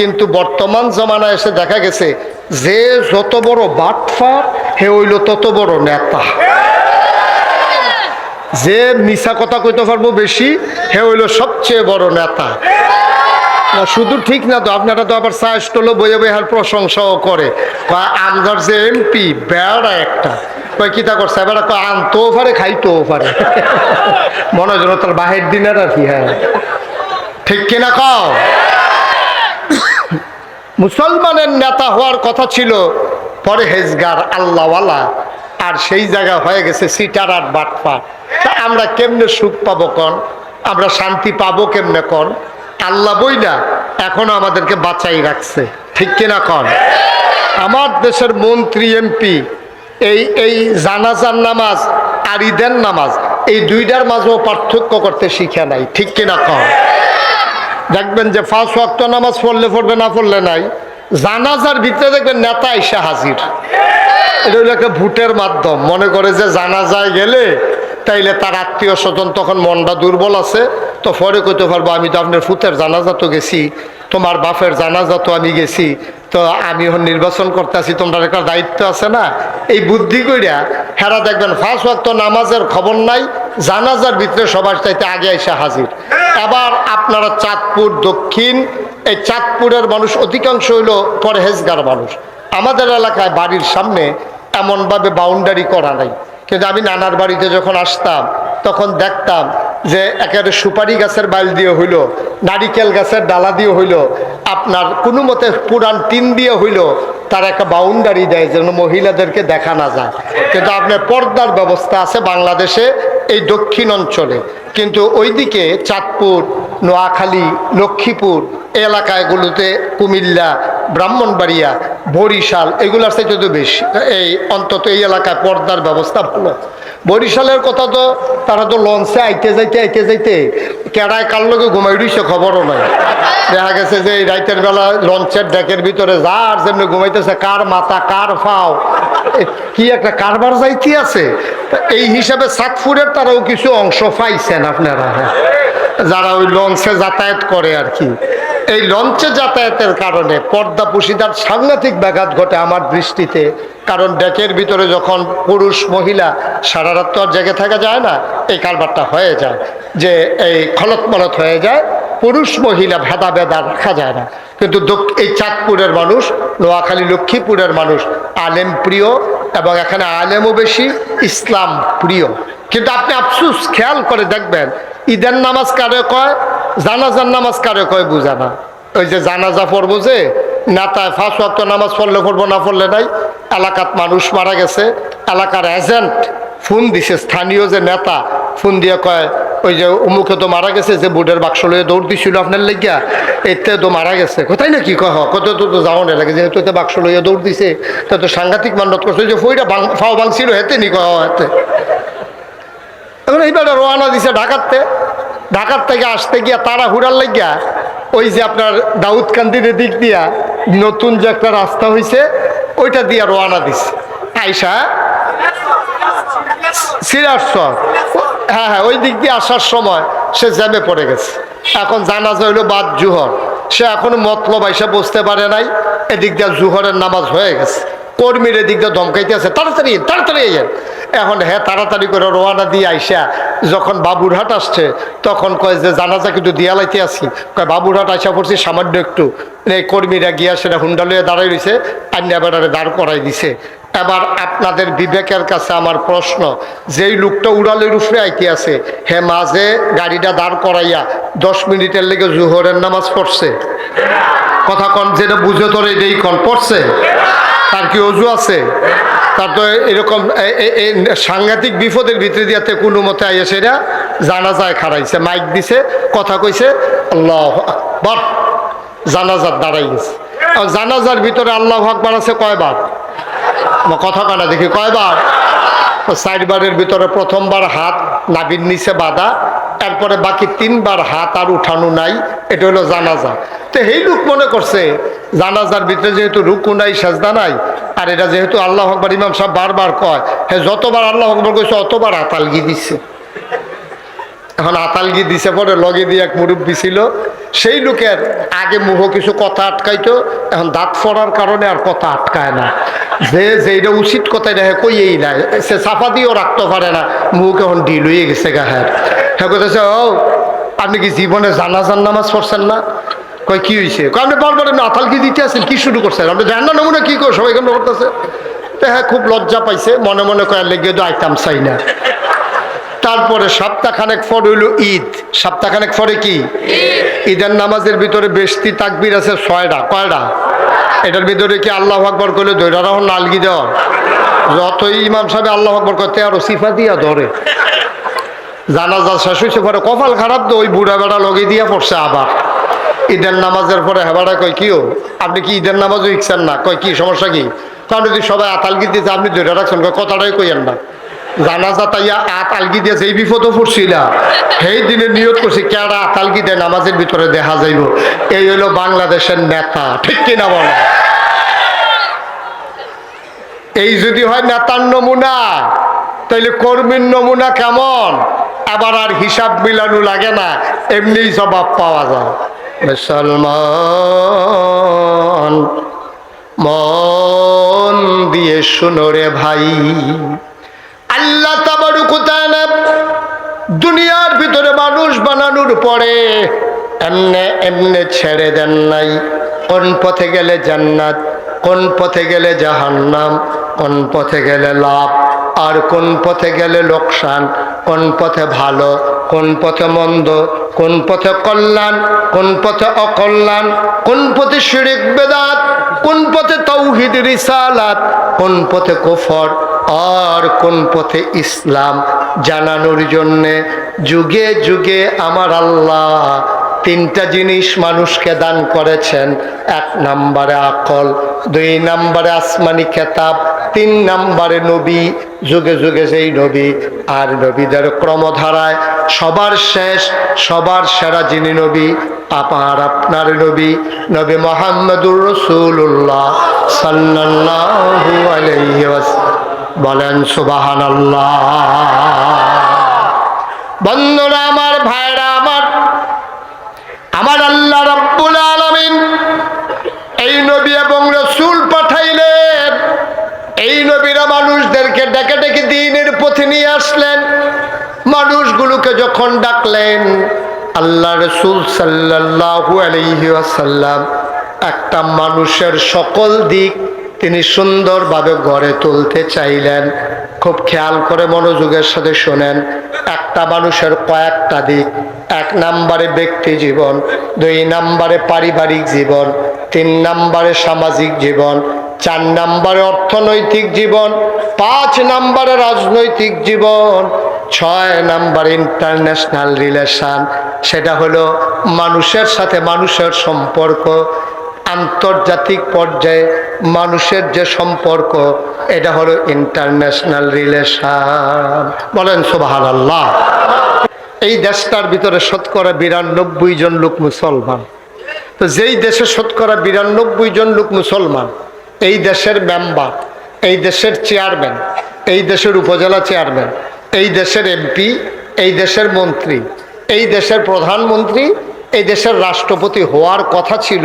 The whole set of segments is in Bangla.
কিন্তু বর্তমান জমানায় এসে দেখা গেছে যে যত বড় বাটফার হে হইল তত বড় নেতা। যে মিশা কথা কইতে পারব বেশি, হে হইল সবচেয়ে বড় নেতা। শুধু ঠিক না তো, আপনারা তো আবার চা স্টলে বইয়ে বইয়ে হার প্রশংসাও করে। কয় আমদার যে এমপি, বেড়া একটা। কয় কিতা করছে? এবার আনতেও পারে খাইতেও পারে মনে হয় তার বাহির দিনের আর কি হ্যাঁ। ঠিক কিনা কও? মুসলমানের নেতা হওয়ার কথা ছিল পরে হেজগার আল্লাহওয়ালা। আর সেই জায়গা হয়ে গেছে সিটার আর বাটপা। তা আমরা কেমনে সুখ পাবো কন? আমরা শান্তি পাবো কেমনে কন? আল্লাহ বই না, এখনও আমাদেরকে বাঁচাই রাখছে। ঠিক কিনা কন? আমার দেশের মন্ত্রী, এমপি, এই এই জানাজার নামাজ আর ঈদের নামাজ, এই দুইটার মাঝেও পার্থক্য করতে শিখে নাই। ঠিক কিনা কন? দেখবেন যে ফাঁস ওয়াক্ত নামাজ পড়লে পড়বে, না পড়লে নাই। জানাজার ভিতরে দেখবেন নেতা এসে হাজির। এটা হলো একটা ভোটের মাধ্যম। মনে করে যে জানাজায় গেলে তাইলে তার আত্মীয় স্বজন তখন মনটা দুর্বল আছে। তো পরে কইতে পারব, আমি তো আপনার ফুতের জানাজা তো গেছি, তোমার বাপের জানাজা তো আমি গেছি। তো আমি এখন নির্বাচন করতে আছি তোমরা একটা দায়িত্ব আছে না? এই বুদ্ধি কইরা হেরা দেখবেন ফার্স্ট ওয়াক্ত নামাজের খবর নাই, জানাজার ভিতরে সবার চাইতে আগে এসে হাজির। এবার আপনারা চাঁদপুর দক্ষিণ, এই চাঁদপুরের মানুষ অধিকাংশ হইল পরহেজগার মানুষ। আমাদের এলাকায় বাড়ির সামনে এমনভাবে বাউন্ডারি করা নাই। কিন্তু আমি নানার বাড়িতে যখন আসতাম, তখন দেখতাম যে একেবারে সুপারি গাছের বাইল দিয়ে হইল, নারিকেল গাছের ডালা দিয়ে হইল, আপনার কোনো মতে পুরান টিন দিয়ে হইল, তার একটা বাউন্ডারি দেয় যেন মহিলাদেরকে দেখা না যায়। কিন্তু আপনার পর্দার ব্যবস্থা আছে বাংলাদেশে, এই দক্ষিণ অঞ্চলে। কিন্তু ওইদিকে চাঁদপুর, নোয়াখালী, লক্ষ্মীপুর এলাকাগুলোতে কুমিল্লা, ব্রাহ্মণবাড়িয়া, বরিশাল, এগুলোর সাথে তো বেশি। এই অন্তত এই এলাকায় পর্দার ব্যবস্থা ভালো। বরিশালের কথা তো তারা তো লঞ্চে আইতে যাইতে আইতে যাইতে কেড়ায় কার লোকে ঘুমাই দিচ্ছে খবরও নাই। দেখা গেছে যে রাইতের বেলা লঞ্চের ডেকের ভিতরে যার যেমনি ঘুমাইতেছে, কার মাথা, কার ফাও কি একটা কারবার যাইতে আছে? এই হিসাবে সাতপুরের তারাও কিছু অংশ পাইছেন আপনারা হ্যাঁ। যারা ওই লঞ্চে যাতায়াত করে আর কি। এই লঞ্চে যাতায়াতের কারণে পর্দা পুশিদার সাংঘাতিক ব্যাঘাত ঘটে আমার দৃষ্টিতে। কারণ ডেকের ভিতরে যখন পুরুষ, মহিলা সারা রাত তো আর জেগে থাকা যায় না, এই কারবারটা হয়ে যায়। যে এই খলত মলত হয়ে যায়, পুরুষ, মহিলা ভেদা ভেদা রাখা যায় না। কিন্তু এই চাঁদপুরের মানুষ, নোয়াখালী, লক্ষ্মীপুরের মানুষ আলেম প্রিয় এবং এখানে আলেমও বেশি, ইসলাম প্রিয়। কিন্তু আপনি আফসুস খেয়াল করে দেখবেন, ঈদের নামাজ কারে কয়? জানাজার নামাজ কারে কয় বুঝে না? ওই যে জানাজা পড়ব যে নেতায় ফাঁস ওয়াক্ত নামাজ পড়লে পড়ব, না পড়লে নাই। এলাকাত মানুষ মারা গেছে। এলাকার এজেন্ট ফোন দিছে, স্থানীয় যে নেতা ফোন দিয়ে কয়, ওই যে অমুকে তো মারা গেছে, যে বুটের বাক্স লইয়ে দৌড় দিছিল আপনার লেগিয়া, এতে তো মারা গেছে। কোথায় না কি কহ, কত তো তো যাও না লাগে, যেহেতু এতে বাক্স লইয়া দৌড় দিছে, তা তো সাংঘাতিক মান্নত করছে। যে ফইটা ফাও ভাঙছিল হেতে নি কহ, হেতে। এখন এইবার রওনা দিছে ঢাকাতে। ঢাকার থেকে আসতে গিয়া তারা হুড়ার লাগিয়া ওই যে আপনার দাউদকান্দির দিক দিয়া নতুন যে একটা রাস্তা হয়েছে ওইটা দিয়া রোয়ানা দিছে। আইসা সিরাজসর। হ্যাঁ হ্যাঁ ওই দিক দিয়ে আসার সময় সে জ্যামে পড়ে গেছে। এখন জানাজা হইল বাদ জুহর। সে এখনও মতলব আইসা বসতে পারে নাই। এদিক দিয়ে জুহরের নামাজ হয়ে গেছে। কর্মীর এদিক দিয়ে ধমকাইতে আছে তাড়াতাড়ি তাড়াতাড়ি। এখন হ্যাঁ তাড়াতাড়ি করে রোয়ানা দিয়ে আইসা, যখন বাবুরহাট আসছে, তখন কয় যে জানাজা কিন্তু দিয়ালাইতে আসি। কয় বাবুরহাট আইসা পড়ছি সামান্য একটু। এই কর্মীরা গিয়া সেটা হুন্ডা লইয়া দাঁড়াই রয়েছে আন্যা বেড়ারে দাঁড় করাই দিছে। এবার আপনাদের বিবেকের কাছে আমার প্রশ্ন, যেই লোকটা উড়ালের উপরে আইতে আছে, হে মাঝে গাড়িটা দাঁড় করাইয়া দশ মিনিটের লেগে জুহরের নামাজ পড়ছে? কথা কন, যেটা বুঝে তোর এটাই কন, পড়ছে? তার কি অজু আছে? তার তো এরকম সাংঘাতিক বিপদের ভিতরে দিয়াতে কোনো মতে আইয়া সেটা জানা যায় খারাইছে মাইক দিছে, কথা কইছে, আল্লাহ আকবার জানাজার দাঁড়াই গেছে। জানাজার ভিতরে আল্লাহ আকবার আছে কয়বার? কথা কানা দেখি কয়বার? সাইডবারের ভিতরে প্রথমবার হাত নাবির নিচে বাঁধা তারপরে বাকি তিনবার হাত আর উঠানো নাই, এটা হলো জানাজা। তো এই লোক মনে করছে, জানাজার ভিতরে যেহেতু রুকু নাই, সাজদা নাই আর এটা যেহেতু আল্লাহ আকবর, ইমাম সাহেব বারবার কয় হ্যাঁ যতবার আল্লাহ আকবর কইছে, অতবার হাত আলগি দিচ্ছে এখন আতালগি দিছে পরে লগে দিয়ে এক মুরব্বী ছিল, সেই লোকের আগে মুহ কিছু কথা আটকাইতো, এখন দাঁত ফড়ার কারণে আর কথা আটকায় না। যে যেটা উচিত কথা এটা কইয়েই না সে চাপা দিয়েও রাখতে পারে না মুখ এখন ঢিল হয়ে গেছে গাহের হ্যাঁ কোথাছে ও, আপনি কি জীবনে জানাজান নামাজ পড়ছেন না? কয় কি হয়েছে কয় আপনি বারবার আপনি আতালগি দিতে আছেন কি শুরু করছেন? আপনি জানেন না নমুনা কি করে সবাই কেন করতেছে? তো হ্যাঁ খুব লজ্জা পাইছে মনে মনে কয়ার লেগে তো আইতাম চাই না। তারপরে সপ্তাহখানেক পর হইল ঈদ। সপ্তাহখানেক পরে কি? ঈদের নামাজের ভিতরে বেশতি তাকবির আছে ছয়টা। কয়টা? এটার ভিতরে কি আল্লাহ আকবর করলে দৈরা রহন নালগি দেওয়া যতই ইমাম সাহেব আল্লাহ আকবর করতে আরও সিফা দিয়া ধরে। জানাজা শেষ হয়েছে পরে কপাল খারাপ তো ওই বুড়া বেড়া লগে দিয়া পড়ছে আবার। ঈদের নামাজের পরে হেবাটা কয় কিও আপনি কি ঈদের নামাজও ইচ্ছেন না? কয়, কি, সমস্যা কি? কারণ যদি সবাই আতালগি দিতে আপনি ধরে রাখছেন? কয়, কথাটাই কইয়েন না। জানাজা তাইয়া আত আলগি দিয়ে যেই বিপদও পড়ছিলা সেই দিনে নিয়ত করছি, কেডা আত আলগি দিয়ে, নামাজের ভিতরে দেখা যাইব। এই হলো বাংলাদেশের নেতা, ঠিক কিনা বলে? এই যদি হয় নেতার নমুনা, তাইলে কর্মীর নমুনা কেমন? আবার আর হিসাব মিলানো লাগে না এমনি জবাব পাওয়া যায়। মুসলমান, মন দিয়ে শুনো রে ভাই। আল্লাহ দুনিয়ার ভিতরে মানুষ বানানোর পরে এমনে এমনে ছেড়ে দেন নাই। কোন পথে গেলে জান্নাত, কোন পথে গেলে জাহান্নাম, কোন পথে গেলে লাভ। আর কোন পথে গেলে লোকসান, কোন পথে ভালো, কোন পথে মন্দ, কোন পথে কল্যাণ, কোন পথে অকল্যাণ, কোন পথে শিরিক বেদাত, কোন পথে তৌহিদ রিসালাত, কোন পথে কুফর আর কোন পথে ইসলাম জানানোর জন্যে যুগে যুগে আমার আল্লাহ তিনটা জিনিস মানুষকে দান করেছেন। এক নম্বরে আকল, দুই নম্বরে আসমানি খেতাব তিন নম্বরে নবী, যুগে যুগে সেই নবী, আর নবীদের ক্রমধারায় সবার শেষ, সবার সেরা যিনি নবী আপার আপনার নবী নবী মোহাম্মদুর রসুল্লাহ আলাইহি বলেন সুবাহান বন্ধুরা আমার, ভাইরা আমার আমার আল্লাহ রব্বুল আলমিন এই নবী এবং আসলেন মানুষগুলোকে যখন ডাকলেন, আল্লাহ রসুল সাল্লাহু আলহি আসাল্লাম একটা মানুষের সকল দিক তিনি সুন্দরভাবে গড়ে তুলতে চাইলেন। খুব খেয়াল করে মনোযোগের সাথে শোনেন, একটা মানুষের কয়েকটা দিক। এক নাম্বারে ব্যক্তি জীবন, দুই নাম্বারে পারিবারিক জীবন, তিন নাম্বারে সামাজিক জীবন চার নম্বরে অর্থনৈতিক জীবন, পাঁচ নম্বরে রাজনৈতিক জীবন, ছয় নাম্বার ইন্টারন্যাশনাল রিলেশন। সেটা হলো মানুষের সাথে মানুষের সম্পর্ক, আন্তর্জাতিক পর্যায়ে মানুষের যে সম্পর্ক, এটা হলো ইন্টারন্যাশনাল রিলেশন। বলেন সোবাহান আল্লাহ এই দেশটার ভিতরে শতকরা বিরানব্বই জন লোক মুসলমান। তো যেই দেশে শতকরা বিরানব্বই জন লোক মুসলমান এই দেশের মেম্বার, এই দেশের চেয়ারম্যান, এই দেশের উপজেলা চেয়ারম্যান, এই দেশের এমপি, এই দেশের মন্ত্রী, এই দেশের প্রধানমন্ত্রী, এই দেশের রাষ্ট্রপতি হওয়ার কথা ছিল।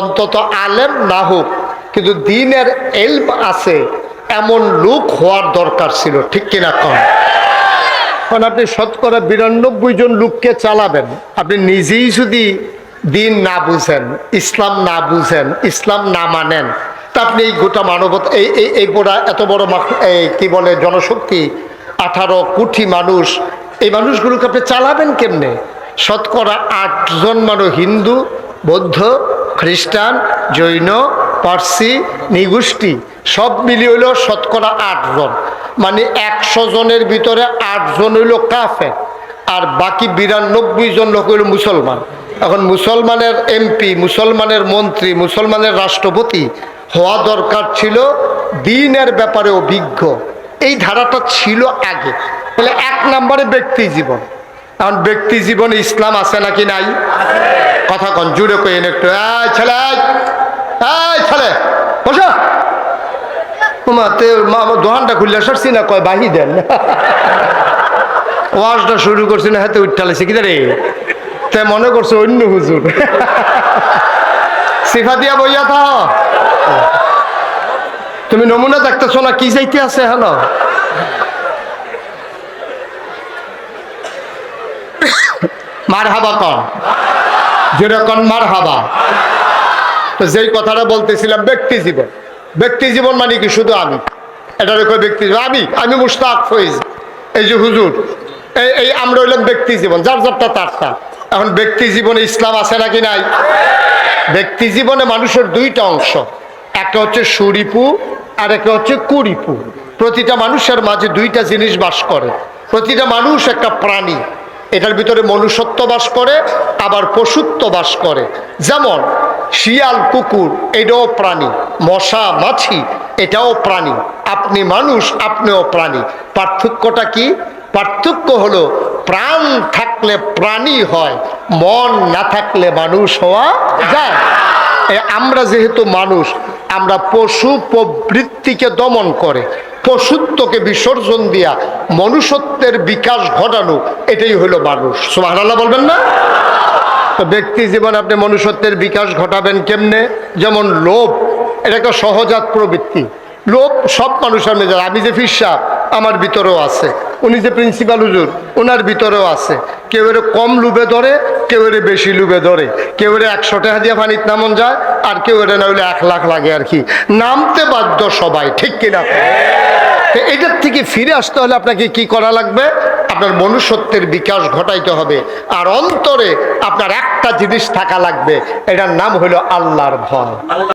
অন্তত আলেম না হোক, কিন্তু দিনের এলম আছে, এমন লোক হওয়ার দরকার ছিল, ঠিক কিনা কম কারণ আপনি শতকরা বিরানব্বই জন লোককে চালাবেন, আপনি নিজেই যদি দিন না বুঝেন, ইসলাম না বুঝেন, ইসলাম না মানেন তা আপনি এই গোটা মানবতা, এই এই এই বড় এত বড় এই কি বলে জনশক্তি, আঠারো কোটি মানুষ, এই মানুষগুলোকে আপনি চালাবেন কেমনে? শতকরা আটজন মানুষ হিন্দু, বৌদ্ধ, খ্রিস্টান, জৈন, পার্সি নিগুষ্টি সব মিলিয়ে হইল শতকরা আটজন। মানে একশো জনের ভিতরে আটজন হইল কাফের, আর বাকি বিরানব্বই জন লোক হইল মুসলমান। এখন মুসলমানের এমপি, মুসলমানের মন্ত্রী, মুসলমানের রাষ্ট্রপতি হওয়া দরকার ছিল, দিনের ব্যাপারে অভিজ্ঞ। এই ধারাটা ছিল আগে। তাহলে এক নম্বরে ব্যক্তি জীবন। কারণ ব্যক্তি জীবনে ইসলাম আছে নাকি নাই? কথা কন, জুড়ে কইন একটু। ছেলে ছেলে, বসো। তোমার তে মা- দোকানটা খুললে সরছি না কয়, বাহি দেন। ওয়াজটা শুরু করছি না, হাতে উঠালেছে কি রে? তাই মনে করছ অন্য হুজুর। সিফা দিয়া বইয়া থা তুমি নমুনা দেখতেছো না, কি চাইতে আছে হ্যালো মার হাবা কন। যেরকম মার হাবা তো যেই কথাটা বলতেছিলাম, ব্যক্তি জীবন। ব্যক্তি জীবন মানে কি? শুধু আমি। এটার কই ব্যক্তি জীবন? আমি। আমি মুস্তাক ফৈজ এই যে হুজুর, এই এই আমরা হইলাম ব্যক্তি জীবন। যার যারটা তারটা এখন ব্যক্তি জীবনে ইসলাম আছে নাকি নাই? ব্যক্তি জীবনে মানুষের দুইটা অংশ। একটা হচ্ছে সুরিপু আর একটা হচ্ছে কুরিপু। প্রতিটা মানুষের মাঝে দুইটা জিনিস বাস করে। প্রতিটা মানুষ একটা প্রাণী। এটার ভিতরে মনুষ্যত্ব বাস করে, আবার পশুত্ব বাস করে। যেমন শিয়াল, কুকুর, এটাও প্রাণী। মশা, মাছি, এটাও প্রাণী। আপনি মানুষ, আপনিও প্রাণী। পার্থক্যটা কি? পার্থক্য হলো প্রাণ থাকলে প্রাণী হয়, মন না থাকলে মানুষ হওয়া যায়। আমরা যেহেতু মানুষ, আমরা পশু প্রবৃত্তিকে দমন করে, পশুত্বকে বিসর্জন দিয়া মনুষ্যত্বের বিকাশ ঘটানো, এটাই হলো মানুষ। সুবহানাল্লাহ বলবেন না? তো ব্যক্তি জীবন আপনি মনুষ্যত্বের বিকাশ ঘটাবেন কেমনে? যেমন লোভ, এটা একটা সহজাত প্রবৃত্তি। লোভ সব মানুষের মেজাজ। আমি যে ফিরসা আমার ভিতরেও আছে। উনি যে প্রিন্সিপাল হুজুর ওনার ভিতরেও আছে। কেউ এর কম লুবে ধরে, কেউ এর বেশি লুবে ধরে। কেউ এর একশো টাকা দিয়ে পানির নামন যায়, আর কেউ এর না হলে এক লাখ লাগে আর কি। নামতে বাধ্য সবাই, ঠিক কিনা? এটার থেকে ফিরে আসতে হলে আপনাকে কি করা লাগবে? আপনার মনুষ্যত্বের বিকাশ ঘটাইতে হবে। আর অন্তরে আপনার একটা জিনিস থাকা লাগবে, এটার নাম হলো আল্লাহর ভয়।